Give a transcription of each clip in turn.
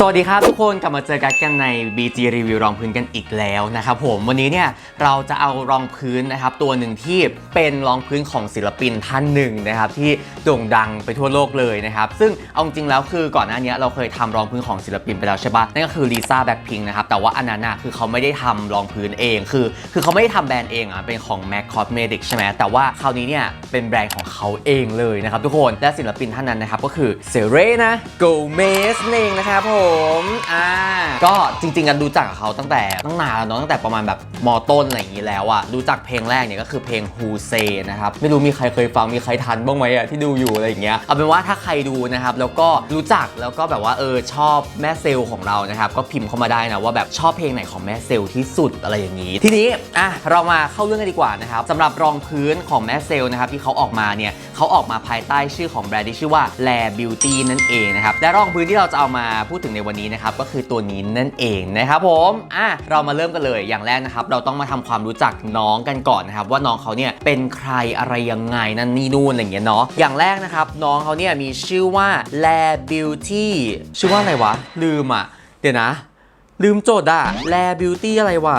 สวัสดีครับทุกคนกลับมาเจอกันกันใน BG Review รองพื้นกันอีกแล้วนะครับผมวันนี้เนี่ยเราจะเอารองพื้นนะครับตัวหนึ่งที่เป็นรองพื้นของศิลปินท่านหนึ่งนะครับที่โด่งดังไปทั่วโลกเลยนะครับซึ่งเอาจริงแล้วคือก่อนหน้านี้เราเคยทำรองพื้นของศิลปินไปแล้วใช่ปะนั่นก็คือลิซ่าแบ็คพิงนะครับแต่ว่าอันนั้นคือเขาไม่ได้ทำรองพื้นเองคือ คือเขาไม่ได้ทำแบรนด์เองอะเป็นของ MAC Cosmetics ใช่ไหมแต่ว่าคราวนี้เนี่ยเป็นแบรนด์ของเขาเองเลยนะครับทุกคนและศิลปินท่านนั้นนะครับก็คือเซเรนะโกเมสเองนะครับผมอ่าก็จริงๆกันรู้จักกับเขาตั้งแต่ตั้งนานแล้วเนาะตั้งแต่ประมาณแบบมอต้นอะไรอย่างนี้แล้วอะรู้จักเพลงแรกเนี่ยก็คือเพลง Who Say นะครับไม่รู้มีใครเคยฟังมีใครทันบ้างไหมอะที่ดูอยู่อะไรอย่างเงี้ยเอาเป็นว่าถ้าใครดูนะครับแล้วก็รู้จักแล้วก็แบบว่าเออชอบแม่เซลของเรานะครับก็พิมพ์เข้ามาได้นะว่าแบบชอบเพลงไหนของแม่เซลที่สุดอะไรอย่างนี้ ทีนี้อะเรามาเข้าเรื่องกันดีกว่านะครับสำหรับรองพื้นของแม่เซลนะครับที่เขาออกมาเนี่ยเขาออกมาภายใต้ชื่อของแบรนด์ที่ชื่อว่า l a Beauty นั่นเองนะครับและรองพื้นที่เราจะเอามาพูดถึงในวันนี้นะครับก็คือตัวนี้นั่นเองนะครับผมอะเรามาเริ่มกันเลยอย่างแรกนะครับ เราต้องมาทำความรู้จักน้องกันก่อนนะครับ ว่าน้องเขาเนี่ยเป็นใครอะไรยังไงนั่นนี่นู่นอะไรอย่างเงี้ยเนาะอย่างแรกนะครับ น้องเขาเนี่ยมีชื่อว่าแลบิวตี้ชื่อว่าอะไรวะ ลืมอะ เดี๋ยวนะ ลืมโจทย์อะแลบิวตี้อะไรวะ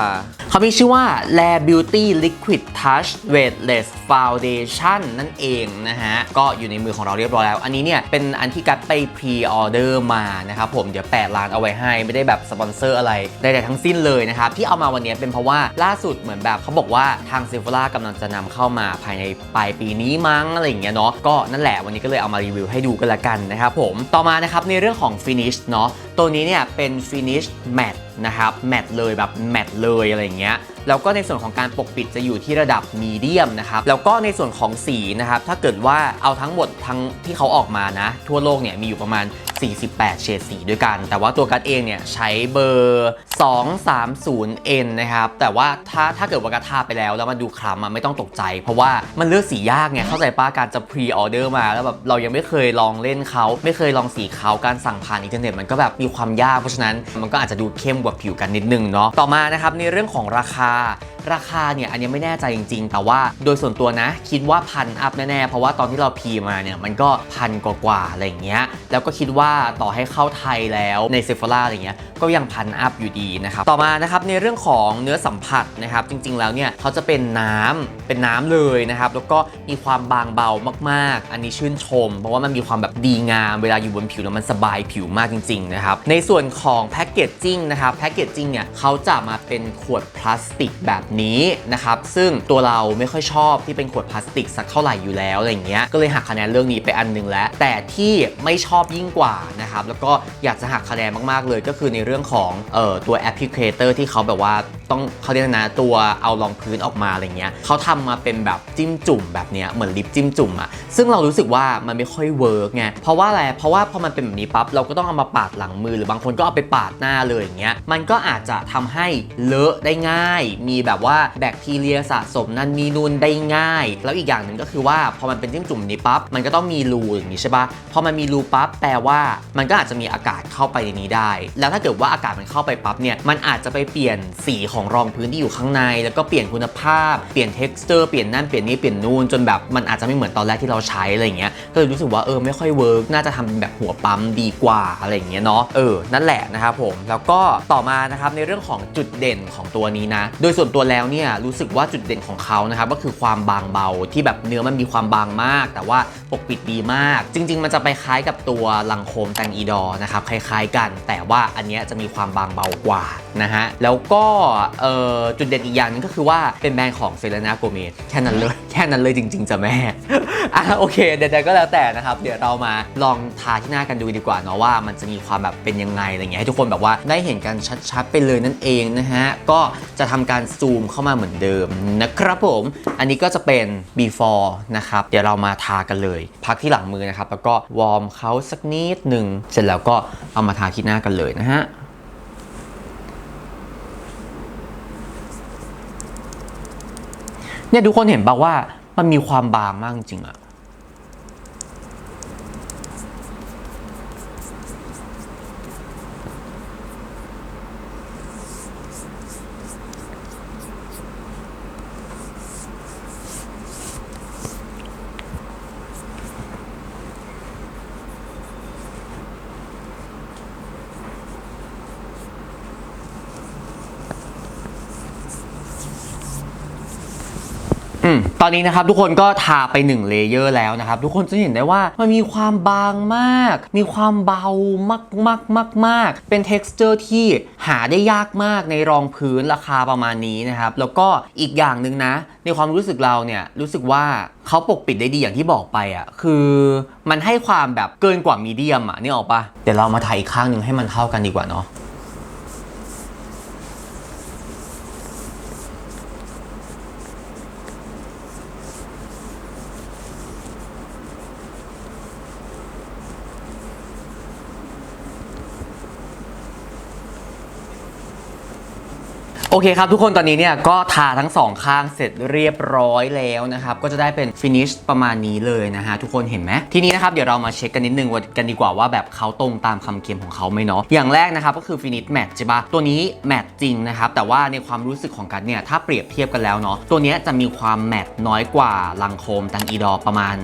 เขามีชื่อว่า l a Beauty Liquid Touch Weightless Foundation นั่นเองนะฮะ ก็อยู่ในมือของเราเรียบร้อยแล้ว อันนี้เนี่ยเป็นอันที่กัดไปพรีออเดอร์มานะครับผม เดี๋ยวแปะร้านเอาไว้ให้ ไม่ได้แบบสปอนเซอร์อะไรใดๆทั้งสิ้นเลยนะครับ ที่เอามาวันนี้เป็นเพราะว่าล่าสุดเหมือนแบบเขาบอกว่าทางเซฟล่ากำลังจะนำเข้ามาภายในปลายปีนี้มั้งอะไรอย่างเงี้ยเนาะ ก็นั่นแหละวันนี้ก็เลยเอามารีวิวให้ดูกันละกันนะครับผม ต่อมานะครับในเรื่องของ finish เนาะ ตัวนี้เนี่ยเป็น finish matte นะครับแมตเลยแบบแมตเลยอะไรอย่างเงี้ยแล้วก็ในส่วนของการปกปิดจะอยู่ที่ระดับมีเดียมนะครับแล้วก็ในส่วนของสีนะครับถ้าเกิดว่าเอาทั้งหมดทั้งที่เขาออกมานะ ทั่วโลกเนี่ยมีอยู่ประมาณ 48 เฉดสีด้วยกัน แต่ว่าตัวกัดเองเนี่ยใช้เบอร์ 230N นะครับ แต่ว่าถ้าถ้าเกิดว่ากระทาไปแล้วแล้วมันดูคล้ำอะไม่ต้องตกใจ เพราะว่ามันเลือกสียากไงเข้าใจป้าการจะพรีออเดอร์มาแล้วแบบเรายังไม่เคยลองเล่นเขาไม่เคยลองสีเขาการสั่งผ่านอินเทอร์เน็ตมันก็แบบมีความยากเพราะฉะนั้นมันก็อาจจะดูเข้มกว่าผิวกันนิดนึงเนาะต่อมานะครับในเรื่องของราคา ราคาเนี่ยอันนี้ไม่แน่ใจจริง ๆ แต่ว่าโดยส่วนตัวนะ คิดว่าพันอัพแน่ๆ เพราะว่าตอนที่เราพีมาเนี่ยมันก็พันกว่าๆอะไรอย่างเงี้ยแล้วก็คิดว่าต่อให้เข้าไทยแล้วในเซฟ h ล่าอะไรเงี้ยก็ยังพันอัพอยู่ดีนะครับต่อมานะครับในเรื่องของเนื้อสัมผัสนะครับจริง ๆ แล้วเนี่ยเขาจะเป็นน้ำเป็นน้ำเลยนะครับแล้วก็มีความบางเบามากๆ อันนี้ชื่นชม เพราะว่ามันมีความแบบดีงามเวลาอยู่บนผิวแล้วมันสบายผิวมากจริงๆนะครับในส่วนของแพคเกจจิ้งนะครับแพคเกจจิ้งเนี่ยเขาจะมาเป็นขวดพลาสติกแบบนี้นะครับซึ่งตัวเราไม่ค่อยชอบที่เป็นขวดพลาสติกสักเท่าไหร่อยู่แล้วอะไรเงี้ยก็เลยหักคะแนนเรื่องนี้ไปอันหนึงแล้ว แต่ที่ไม่ชอบยิ่งกว่านะครับแล้วก็อยากจะหักคะแนนมากๆเลย ก็คือในเรื่องของเอ่อตัวแอปพลิเคเตอร์ที่เขาแบบว่า ต้องเขาเรียกนะตัวเอารองพื้นออกมาอะไรเงี้ยเขาทำมาเป็นแบบจิ้มจุ่มแบบเนี้ยเหมือนลิปจิ้มจุ่มอะซึ่งเรารู้สึกว่ามันไม่ค่อยเวิร์กไงเพราะว่าอะไรเพราะว่าพอมันเป็นแบบนี้ปั๊บเราก็ต้องเอามาปาดหลังมือหรือบางคนก็เอาไปปาดหน้าเลยอย่างเงี้ยมันก็อาจจะทำให้เลอะได้ง่าย มีแบบว่าแบคทีเรียสะสมนั่นนี่นู่นได้ง่าย แล้วอีกอย่างหนึ่งก็คือว่าพอมันเป็นจิ้มจุ่มนี้ปั๊บมันก็ต้องมีรูอย่างนี้ใช่ปะพอมันมีรูปั๊บแปลว่ามันก็อาจจะมีอากาศเข้าไปในนี้ได้ แล้วถ้าเกิดว่าอากาศมันเข้าไปปั๊บเนี่ยมันอาจจะไปเปลี่ยนสีของของรองพื้นที่อยู่ข้างใน แล้วก็เปลี่ยนคุณภาพ เปลี่ยน t e x t อร์เปลี่ยนนั่นเปลี่ยนนี่เปลี่ยนนู่นจนแบบมันอาจจะไม่เหมือนตอนแรกที่เราใช้อะไรเงี้ยก็เลยรู้สึกว่าเออไม่ค่อยเวิร์กน่าจะทำเป็นแบบหัวปั๊มดีกว่าอะไรเงี้ยเนาะเออนั่นแหละนะครับผมแล้วก็ต่อมานะครับในเรื่องของจุดเด่นของตัวนี้นะ โดยส่วนตัวแล้วเนี่ยรู้สึกว่าจุดเด่นของเขานะครับก็คือความบางเบาที่แบบเนื้อมันมีความบางมาก แต่ว่าปกปิดดีมาก จริง ๆ มันจะไปคล้ายกับตัวลังโคมแตงอีดอนะครับคล้าย ๆ กัน แต่ว่าอันเนี้ยจะมีความบางเบากว่านะฮะแล้วก็จุดเด่นอีกอย่างนึงก็คือว่าเป็นแบรนด์ของเซเลนาโกเมสแค่นั้นเลย แค่นั้นเลยจริง ๆจ้ะแม่อะโอเคเดี๋ยวๆก็แล้วแต่นะครับ เดี๋ยวเรามาลองทาที่หน้ากันดูดีกว่าเนาะว่ามันจะมีความแบบเป็นยังไงอะไรเงี้ยให้ทุกคนแบบว่าได้เห็นกันชัดๆไปเลยนั่นเองนะฮะก็จะทำการซูมเข้ามาเหมือนเดิมนะครับผม อันนี้ก็จะเป็น before นะครับเดี๋ยวเรามาทากันเลย พักที่หลังมือนะครับแล้วก็วอร์มเขาสักนิดหนึ่งเสร็จแล้วก็เอามาทาที่หน้ากันเลยนะฮะ เนี่ยทุกคนเห็นป่าว่ามันมีความบางมากจริงอะ ตอนนี้นะครับทุกคนก็ทาไป1เลเยอร์แล้วนะครับทุกคนจะเห็นได้ว่ามันมีความบางมาก มีความเบามากมากมากมากเป็น t e x t อร์ที่หาได้ยากมากในรองพื้นราคาประมาณนี้นะครับแล้วก็อีกอย่างหนึ่งนะ ในความรู้สึกเราเนี่ยรู้สึกว่าเขาปกปิดได้ดีอย่างที่บอกไปอะคือมันให้ความแบบเกินกว่ามีเดียมอะนี่ออกปะเดี๋ยวเรามาถ่ายอีกข้างหนึ่งให้มันเท่ากันดีกว่าเนาะ โอเคครับทุกคนตอนนี้เนี่ยก็ทาทั้งสองข้างเสร็จเรียบร้อยแล้วนะครับ ก็จะได้เป็นฟินิชประมาณนี้เลยนะฮะ ทุกคนเห็นไหมทีนี้นะครับ เดี๋ยวเรามาเช็คกันนิดนึงกันดีกว่าว่าแบบเขาตรงตามคำเขียนของเขาไหมเนาะอย่างแรกนะครับก็คือฟินิชแมทใช่ปะตัวนี้แมทจริงนะครับ แต่ว่าในความรู้สึกของกันเนี่ยถ้าเปรียบเทียบกันแล้วเนาะตัวนี้จะมีความแมทน้อยกว่าลังโคมตังอีดอประมาณ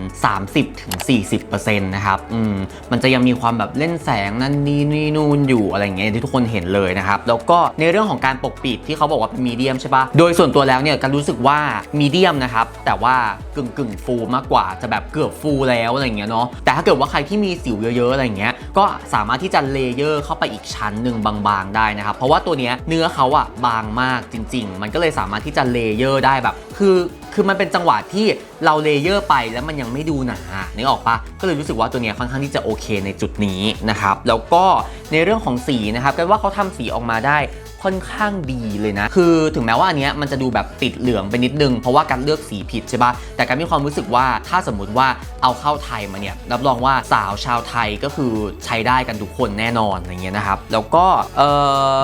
30-40%นะครับอืมมันจะยังมีความแบบเล่นแสงนั่นนี่นี่นู่นอยู่อะไรเงี้ยที่ทุกคนเห็นเลยนะครับแล้วก็ในเรื่องของการปกปิดที่เขาบอกว่าเป็นมีเดียมใช่ปะโดยส่วนตัวแล้วเนี่ยกันรู้สึกว่ามีเดียมนะครับ แต่ว่ากึ่งกึ่งฟูมากกว่าจะแบบเกือบฟูแล้วอะไรเงี้ยเนาะแต่ถ้าเกิดว่าใครที่มีสิวเยอะๆอะไรเงี้ยก็สามารถที่จะเลเยอร์เข้าไปอีกชั้นหนึ่งบางๆได้นะครับ เพราะว่าตัวเนี้ยเนื้อเขาอะบางมากจริง ๆ มันก็เลยสามารถที่จะเลเยอร์ได้แบบ คือคือมันเป็นจังหวะที่เราเลเยอร์ไปแล้วมันยังไม่ดูหนานึกออกปะก็เลยรู้สึกว่าตัวเนี้ยค่อนข้างที่จะโอเคในจุดนี้นะครับ แล้วก็ในเรื่องของสีนะครับกันว่าเขาทำสีออกมาได้ ค่อนข้างดีเลยนะ คือถึงแม้ว่าอันเนี้ยมันจะดูแบบติดเหลืองไปนิดนึง เพราะว่าการเลือกสีผิดใช่ปะแต่การมีความรู้สึกว่าถ้าสมมุติว่าเอาเข้าไทยมาเนี่ยรับรองว่าสาวชาวไทยก็คือใช้ได้กันทุกคนแน่นอนอะไรเงี้ยนะครับแล้วก็เออ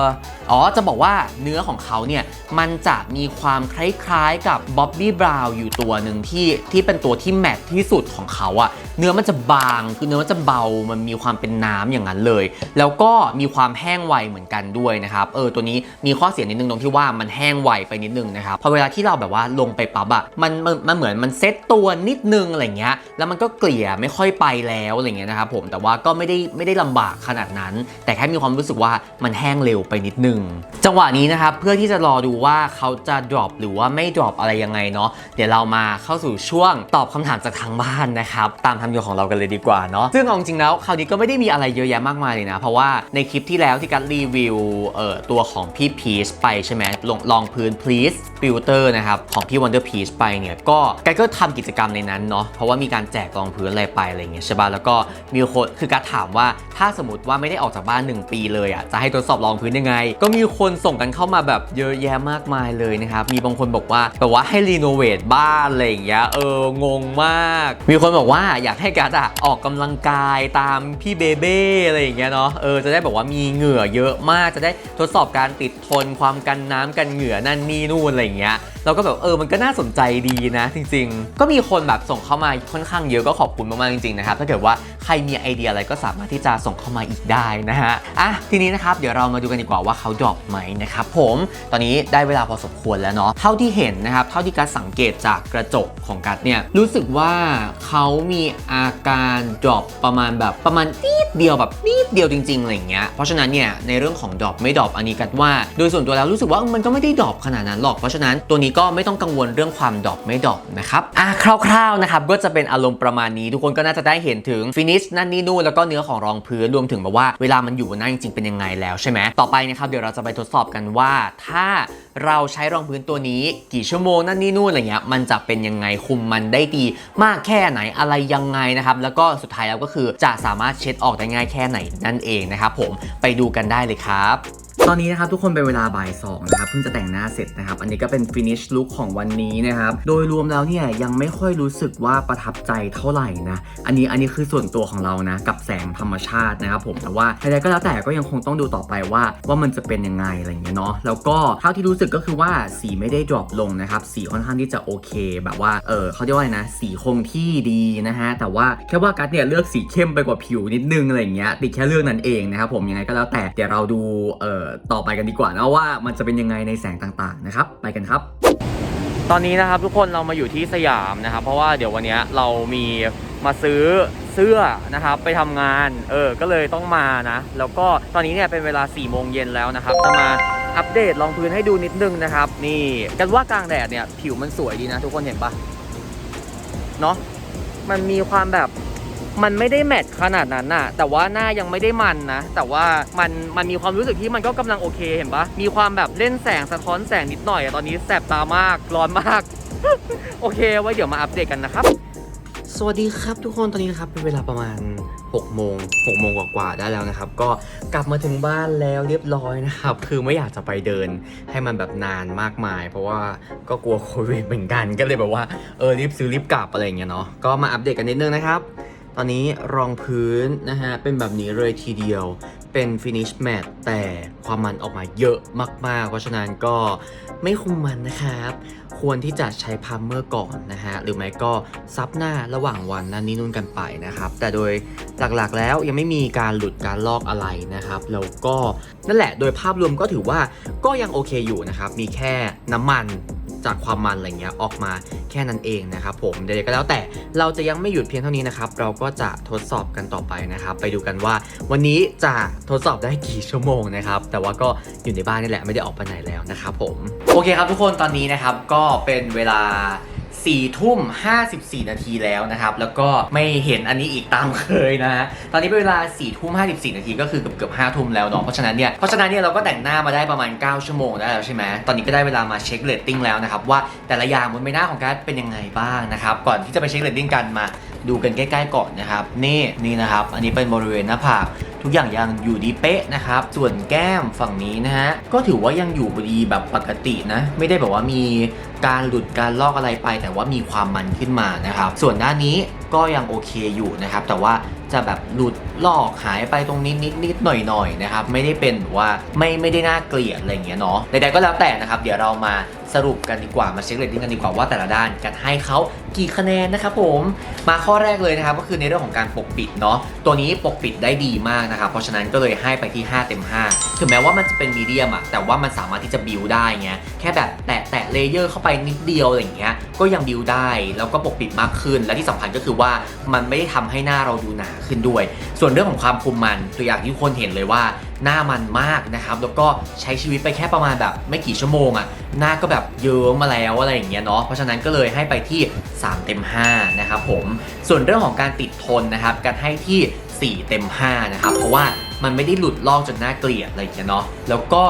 อ๋อจะบอกว่าเนื้อของเขาเนี่ยมันจะมีความคล้ายๆกับบ๊อบบี้บราวน์อยู่ตัวหนึ่งที่ที่เป็นตัวที่แมทที่สุดของเขาอะเนื้อมันจะบางคือเนื้อมันจะเบามันมีความเป็นน้ำอย่างนั้นเลย แล้วก็มีความแห้งไวเหมือนกันด้วยนะครับเออตัวนี้มีข้อเสียนิดนึงตรงที่ว่ามันแห้งไวไปนิดนึงนะครับพอเวลาที่เราแบบว่าลงไปปั๊บอะมันมันเหมือนมันเซ็ตตัวนิดนึงอะไรเงี้ยแล้วมันก็เกลี่ยไม่ค่อยไปแล้วอะไรเงี้ยนะครับผมแต่ว่าก็ไม่ได้ไม่ได้ลำบากขนาดนั้น แต่แค่มีความรู้สึกว่ามันแห้งเร็วไปนิดนึงจังหวะนี้นะครับเพื่อที่จะรอดูว่าเขาจะ drop หรือว่าไม่ drop อะไรยังไงเนาะเดี๋ยวเรามาเข้าสู่ช่วงตอบคำถามจากทางบ้านนะครับตามธรรมเนียของเรากันเลยดีกว่าเนาะซึ่งเอาจริงแล้วคราวนี้ก็ไม่ได้มีอะไรเยอะแยะมากมายเลยนะ เพราะว่าในคลิปที่แล้วที่กัดรีวิวเอ่อตัวของพี่พีชไปใช่ไหมลงลองพื้น please filter นะครับของพี่ Wonder Peach ไปเนี่ยก็แกก็ทำกิจกรรมในนั้นเนาะเพราะว่ามีการแจกรองพื้นอะไรไปอะไรเงี้ยใช่ป่ะแล้วก็มีคนคือการถามว่าถ้าสมมติว่าไม่ได้ออกจากบ้าน 1 ปีเลยอะจะให้ทดสอบรองพื้นยังไงก็มีคนส่งกันเข้ามาแบบเยอะแยะมากมายเลยนะครับ มีบางคนบอกว่าแบบว่าให้รีโนเวทบ้านอะไรอย่างเงี้ยเอองงมาก มีคนบอกว่าอยากให้การดอะออกกำลังกายตามพี่เบเบ้อะไรอย่างเงี้ยเนาะเออจะได้แบบว่ามีเหงื่อเยอะมากจะได้ทดสอบการติดทนความกันน้ำกันเหงื่อนั่นนี่นู่นอะไรอย่างเงี้ยเราก็แบบเออมันก็น่าสนใจดีนะ จริง ๆ ก็มีคนแบบส่งเข้ามาค่อนข้างเยอะก็ขอบคุณมากๆจริงๆนะครับถ้าเกิดว่าใครมีไอเดียอะไรก็สามารถที่จะส่งเข้ามาอีกได้นะฮะอะทีนี้นะครับเดี๋ยวเรามาดูกันดีกว่าว่าเขาดรอปไหมนะครับผมตอนนี้ได้เวลาพอสมควรแล้วเนาะเท่าที่เห็นนะครับ เท่าที่กัดสังเกตจากกระจกของกัดเนี่ยรู้สึกว่าเขามีอาการดรอปประมาณแบบประมาณนิดเดียวแบบนิดเดียวจริงๆอะไรเงี้ยเพราะฉะนั้นเนี่ยในเรื่องของดรอปไม่ดรอปอันนี้กัดว่า โดยส่วนตัวแล้วรู้สึกว่ามันก็ไม่ได้ดรอปขนาดนั้นหรอกเพราะฉะนั้นตัวนี้ก็ไม่ต้องกังวลเรื่องความดรอปไม่ดรอปนะครับอะคร่าวๆนะครับก็จะเป็นอารมณ์ประมาณนี้ ทุกคนก็น่าจะได้เห็นถึงฟินิชนั่นนี่นู่นแล้วก็เนื้อของรองพื้นรวมถึงแบบว่าเวลามันอยู่บนหน้าจริงๆเป็นยังไงแล้วใช่ไหมต่อไปนะครับเดี๋ยวเราจะไปทดสอบกันว่า ถ้าเราใช้รองพื้นตัวนี้กี่ชั่วโมงนั่นนี่นู่นอะไรเงี้ยมันจะเป็นยังไงคุมมันได้ดีมากแค่ไหนอะไรยังไงนะครับ แล้วก็สุดท้ายแล้วก็คือจะสามารถเช็ดออกได้ง่ายแค่ไหนนั่นเองนะครับผมไปดูกันได้เลยครับ ตอนนี้นะครับทุกคนเป็นเวลาบ่ายสองนะครับเพิ่งจะแต่งหน้าเสร็จนะครับ อันนี้ก็เป็น finish look ของวันนี้นะครับโดยรวมแล้วเนี่ยยังไม่ค่อยรู้สึกว่าประทับใจเท่าไหร่นะอันนี้อันนี้คือส่วนตัวของเรานะกับแสงธรรมชาตินะครับผมแต่ว่าใดๆก็แล้วแต่ก็ยังคงต้องดูต่อไปว่าว่ามันจะเป็นยังไงอะไรอย่างเงี้ยเนาะแล้วก็เท่าที่รู้สึกก็คือว่าสีไม่ได้ drop ลงนะครับสีค่อนข้างที่จะโอเค แบบว่าเออเขาเรียกว่าไรนะสีคงที่ดีนะฮะแต่ว่าแค่ว่ากัสเนี่ยเลือกสีเข้มไปกว่าผิวนิดนึงอะไรอย่างเงี้ยติดแค่เรื่องนั้นเองนะครับผมยังไงก็แล้วแต่เดี๋ยวเราดูเออต่อไปกันดีกว่านะว่ามันจะเป็นยังไงในแสงต่างๆนะครับ ไปกันครับ ตอนนี้นะครับทุกคนเรามาอยู่ที่สยามนะครับ เพราะว่าเดี๋ยววันนี้เรามีมาซื้อเสื้อนะครับไปทำงานเออก็เลยต้องมานะ แล้วก็ตอนนี้เนี่ยเป็นเวลา4ี่โมงเย็นแล้วนะครับจะมาอัปเดตรองพื้นให้ดูนิดนึงนะครับ นี่กันว่ากลางแดดเนี่ยผิวมันสวยดีนะ ทุกคนเห็นปะเนาะมันมีความแบบ มันไม่ได้แมทขนาดนั้นน่ะ แต่ว่าหน้ายังไม่ได้มันนะ แต่ว่ามันมันมีความรู้สึกที่มันก็กำลังโอเคเห็นปะมีความแบบเล่นแสงสะท้อนแสงนิดหน่อยอะตอนนี้แสบตามากร้อนมาก โอเคไว้เดี๋ยวมาอัปเดตกันนะครับ สวัสดีครับทุกคนตอนนี้นะครับเป็นเวลาประมาณ6โมง6โมงกว่าๆได้แล้วนะครับ ก็กลับมาถึงบ้านแล้วเรียบร้อยนะครับ คือไม่อยากจะไปเดินให้มันแบบนานมากมาย เพราะว่าก็กลัวโควิดเหมือนกันก็เลยแบบว่าเออรีบซื้อรีบกลับอะไรอย่างเงี้ยเนาะก็มาอัปเดตกันนิดนึงนะครับ ตอนนี้รองพื้นนะฮะ เป็นแบบนี้เลยทีเดียว เป็น finish matte แต่ความมันออกมาเยอะมาก ๆ เพราะฉะนั้นก็ไม่คุมมันนะครับ ควรที่จะใช้พัมเมอร์ก่อนนะฮะ หรือไม่ก็ซับหน้าระหว่างวันนั่นนี่นู่นกันไปนะครับ แต่โดยหลักๆแล้วยังไม่มีการหลุดการลอกอะไรนะครับ แล้วก็นั่นแหละโดยภาพรวมก็ถือว่าก็ยังโอเคอยู่นะครับ มีแค่น้ำมัน จากความมันอะไรเงี้ยออกมาแค่นั้นเองนะครับผมเดี๋ยวก็แล้วแต่เราจะยังไม่หยุดเพียงเท่านี้นะครับเราก็จะทดสอบกันต่อไปนะครับ ไปดูกันว่าวันนี้จะทดสอบได้กี่ชั่วโมงนะครับแต่ว่าก็อยู่ในบ้านนี่แหละไม่ได้ออกไปไหนแล้วนะครับผมโอเคครับทุกคนตอนนี้นะครับก็เป็นเวลา 4ทุ่ม54นาทีแล้วนะครับ แล้วก็ไม่เห็นอันนี้อีกตามเคยนะฮะตอนนี้เป็นเวลา4ทุ่ม54นาทีก็คือเกือบเกือบ5ทุ่มแล้วเนาะเพราะฉะนั้นเนี่ยเพราะฉะนั้นเนี่ยเราก็แต่งหน้ามาได้ประมาณ 9 ชั่วโมงได้แล้วใช่ไหมตอนนี้ก็ได้เวลามาเช็คเรตติ้งแล้วนะครับว่าแต่ละอย่างบนใบหน้าของการดเป็นยังไงบ้างนะครับก่อนที่จะไปเช็คเรตติ้งกันมาดูกันใกล้ๆก่อนนะครับ นี่นี่นะครับ อันนี้เป็นบริเวณหน้าผากทุกอย่างยังอยู่ดีเป๊ะนะครับ ส่วนแก้มฝั่งนี้นะฮะ ก็ถือว่ายังอยู่ดีแบบปกตินะ ไม่ได้แบบว่ามีการหลุดการลอกอะไรไป แต่ว่ามีความมันขึ้นมานะครับ ส่วนด้านนี้ก็ยังโอเคอยู่นะครับ แต่ว่าจะแบบหลุดลอกหายไปตรงนี้นิดนิดหน่อยหน่อยๆนะครับ ไม่ได้เป็นว่าไม่ไม่ได้น่าเกลียดอะไรอย่างเงี้ยเนาะใดๆก็แล้วแต่นะครับ เดี๋ยวเรามา สรุปกันดีกว่ามาเช็คเรตติ้งกันดีกว่าว่าแต่ละด้านกันให้เขากี่คะแนนนะครับผมมาข้อแรกเลยนะครับก็คือในเรื่องของการปกปิดเนาะตัวนี้ปกปิดได้ดีมากนะครับเพราะฉะนั้นก็เลยให้ไปที่ 5 เต็ม 5 ถึงแม้ว่ามันจะเป็นมีเดียมอะแต่ว่ามันสามารถที่จะบิวได้ไงแค่แบบแตะแตะเลเยอร์เข้าไปนิดเดียวอะไรอย่างเงี้ยก็ยังบิวได้แล้วก็ปกปิดมากขึ้น และที่สำคัญก็คือว่ามันไม่ได้ทำให้หน้าเราดูหนาขึ้นด้วย ส่วนเรื่องของความคุมมันตัวอย่างที่คนเห็นเลยว่า หน้ามันมากนะครับ แล้วก็ใช้ชีวิตไปแค่ประมาณแบบไม่กี่ชั่วโมงอะหน้าก็แบบเยิ้มมาแล้วอะไรอย่างเงี้ยเนาะเพราะฉะนั้นก็เลยให้ไปที่ 3 เต็ม 5 นะครับผมส่วนเรื่องของการติดทนนะครับการให้ที่ 4 เต็ม 5 นะครับ เพราะว่ามันไม่ได้หลุดลอกจนน่าเกลียดอะไรอย่างเงี้ยเนาะแล้วก็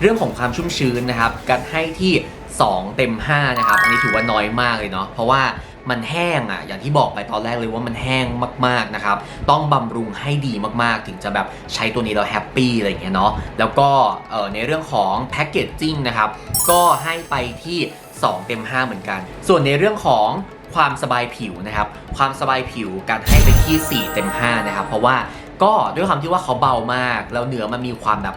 เรื่องของความชุ่มชื้นนะครับการให้ที่ 2 เต็ม 5 นะครับ อันนี้ถือว่าน้อยมากเลยเนาะเพราะว่า มันแห้งอะอย่างที่บอกไปตอนแรกเลยว่ามันแห้งมากๆนะครับต้องบำรุงให้ดีมากๆ ถึงจะแบบใช้ตัวนี้เราแฮปปี้อะไรอย่างเงี้ยเนาะแล้วก็ในเรื่องของแพคเกจจิ้งนะครับก็ให้ไปที่ 2 เต็ม 5 เหมือนกัน ส่วนในเรื่องของความสบายผิวนะครับความสบายผิวการให้ไปที่ 4 เต็ม 5 นะครับเพราะว่า ก็ด้วยความที่ว่าเขาเบามาก แล้วเนื้อมันมีความแบบ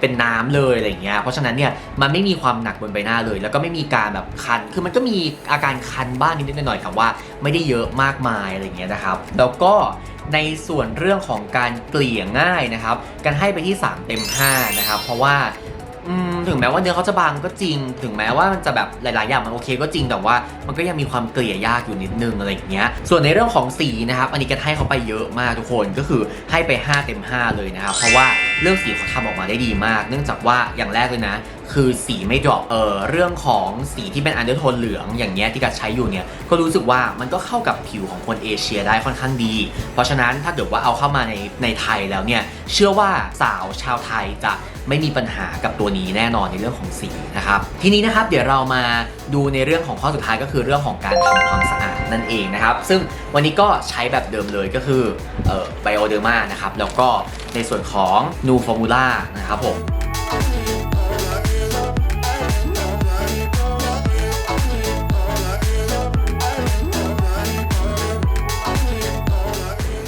เป็นน้ำเลยอะไรอย่างเงี้ย เพราะฉะนั้นเนี่ยมันไม่มีความหนักบนใบหน้าเลย แล้วก็ไม่มีการแบบคัน คือมันก็มีอาการคันบ้างนิดๆหน่อยๆครับว่าไม่ได้เยอะมากมายอะไรอย่างเงี้ยนะครับ แล้วก็ในส่วนเรื่องของการเกลี่ยง่ายนะครับ การให้ไปที่ 3 เต็ม 5 นะครับ เพราะว่าอืม แม้ว่าเนื้อเขาจะบางก็จริง ถึงแม้ว่ามันจะแบบหลาย ๆ อย่างมันโอเคก็จริงแต่ว่ามันก็ยังมีความเกลี่ยยากอยู่นิดนึงอะไรอย่างเงี้ย ส่วนในเรื่องของสีนะครับ อันนี้ก็ให้เขาไปเยอะมากทุกคนก็คือให้ไป 5 เต็ม 5 เลยนะครับ เพราะว่าเรื่องสีเขาทำออกมาได้ดีมาก เนื่องจากว่าอย่างแรกเลยนะ คือสีไม่ดรอปเออเรื่องของสีที่เป็นอันเดอร์โทนเหลืองอย่างเงี้ยที่กัดใช้อยู่เนี่ยก็รู้สึกว่ามันก็เข้ากับผิวของคนเอเชียได้ค่อนข้างดี เพราะฉะนั้นถ้าเกิดว่าเอาเข้ามาในในไทยแล้วเนี่ยเชื่อว่าสาวชาวไทยจะ ไม่มีปัญหากับตัวนี้แน่นอนในเรื่องของสีนะครับทีนี้นะครับเดี๋ยวเรามาดูในเรื่องของข้อสุดท้ายก็คือเรื่องของการทำความสะอาดนั่นเองนะครับ ซึ่งวันนี้ก็ใช้แบบเดิมเลยก็คือไบโอเดอร์มานะครับแล้วก็ในส่วนของนูฟอร์มูล่านะครับผม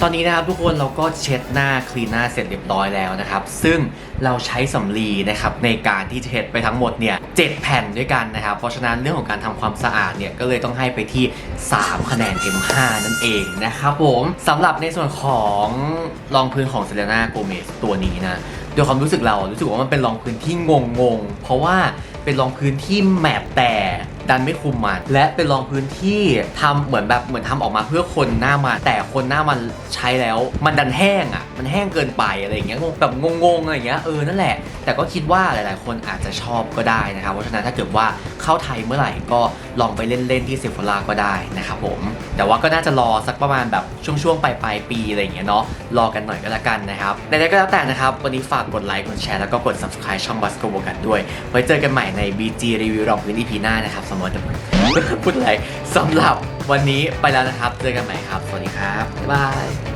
อนนี้นะครับทุกคนเราก็เช็ดหน้าคลีนหน้าเสร็จเรียบร้อยแล้วนะครับ ซึ่งเราใช้สำลีนะครับในการที่เช็ดไปทั้งหมดเนี่ยเจ็ดแผ่นด้วยกันนะครับ เพราะฉะนั้นเรื่องของการทำความสะอาดเนี่ยก็เลยต้องให้ไปที่ 3 คะแนนเต็ม5นั่นเองนะครับผมสำหรับในส่วนของรองพื้นของเซเลน่าโกเมสตัวนี้นะโดยความรู้สึกเรารู้สึกว่ามันเป็นรองพื้นที่งงงๆเพราะว่าเป็นรองพื้นที่แมตแต่ ดันไม่คุมมัน และเป็นรองพื้นที่ทำเหมือนแบบเหมือนทำออกมาเพื่อคนหน้ามันแต่คนหน้ามันใช้แล้ว มันดันแห้งอะ มันแห้งเกินไปอะไรอย่างเงี้ยงงแบบงงๆอะไรอย่างเงี้ยเออนั่นแหละ แต่ก็คิดว่าหลายๆ คนอาจจะชอบก็ได้นะครับเพราะฉะนั้นถ้าเกิดว่าเข้าไทยเมื่อไหร่ก็ลองไปเล่นๆที่เซฟ h ล r ก็ได้นะครับผม แต่ว่าก็น่าจะรอสักประมาณแบบช่วงๆปลายๆปีอะไรอย่างเงี้ยเนาะรอกันหน่อยก็แล้วกันนะครับใดๆก็แล้วแต่นะครับ วันนี้ฝากกดไลค์กดแชร์แล้วก็กด subscribe ช่องบัสโกโบกันด้วย ไว้เจอกันใหม่ใน BG รีวิวรองพื้น EP หน้านะครับมอจะพูดอะไรสำหรับวันนี้ไปแล้วนะครับ เจอกันใหม่ครับ สวัสดีครับ บ๊ายบาย